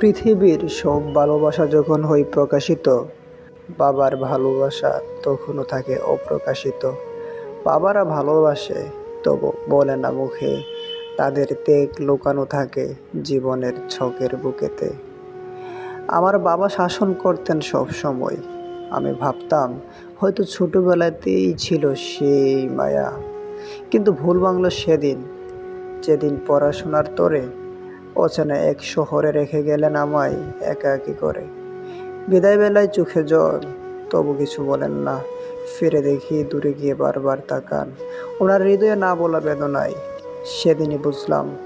পৃথিবীর সব ভালোবাসা যখন হয় প্রকাশিত, বাবার ভালোবাসা তখনও থাকে অপ্রকাশিত। বাবারা ভালোবাসে, তবু বলে না মুখে, তাদের তেগ লুকানো থাকে জীবনের ছকের বুকেতে। আমার বাবা শাসন করতেন সব সময়। আমি ভাবতাম, হয়তো ছোটোবেলাতেই ছিল সেই মায়া। কিন্তু ভুল বাংলো সেদিন, যেদিন পড়াশোনার তরে অচেনা এক শহরে রেখে গেলেন আমায় একাকী করে। বিদায় বেলায় চোখে জল, তবু কিছু বলেন না। ফিরে দেখি দূরে গিয়ে বারবার তাকান। ওনার হৃদয়ে না বলা বেদনায়। সেদিনই বুঝলাম,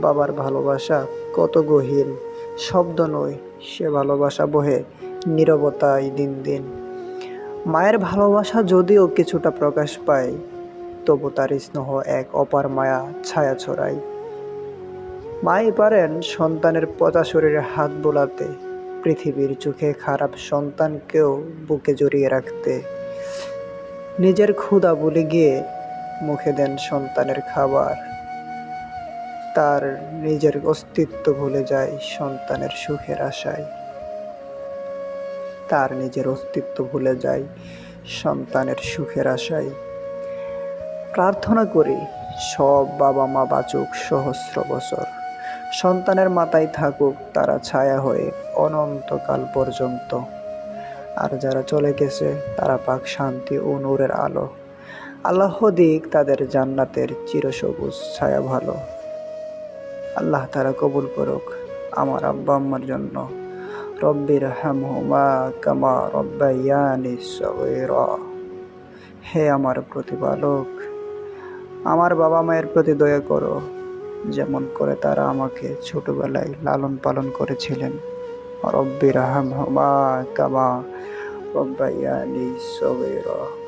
বাবার ভালোবাসা কত গহীন। শব্দ নয়, সে ভালোবাসা বহে নীরবতায় দিন দিন। মায়ের ভালোবাসা যদিও কিছুটা প্রকাশ পায়, তবু তার স্নেহ এক অপার মায়া ছায়া ছড়ায়। মাই পারেন সন্তানের পচা শরীরে হাত বোলাতে, পৃথিবীর চোখে খারাপ সন্তানকেও বুকে জড়িয়ে রাখতে। নিজের ক্ষুধা বলে গিয়ে মুখে দেন সন্তানের খাবার। তার নিজের অস্তিত্ব ভুলে যায় সন্তানের সুখের আশায়। তার নিজের অস্তিত্ব ভুলে যায় সন্তানের সুখের আশায়। প্রার্থনা করি, সব বাবা মা বাঁচুক সহস্র বছর। সন্তানের মাথায় থাকুক, তারা ছায়া হয়ে অনন্তকাল পর্যন্ত। আর যারা চলে গেছে, তারা পাক শান্তি ও নূরের আলো। আল্লাহ দিক তাদের জান্নাতের চিরসবুজ, ছায়া ভালো। আল্লাহ তারা কবুল করুক আমার আব্বা আম্মার জন্য। রব্বির হামহুমা কামা সগীরা। হে আমার প্রতিপালক, আমার বাবা মায়ের প্রতি দয়া করো। যেমন করে তারা আমাকে ছোটবেলায় লালন পালন করেছিলেন। রব্বির হামহুমা কামা রব্বাইয়ানি সগীরা।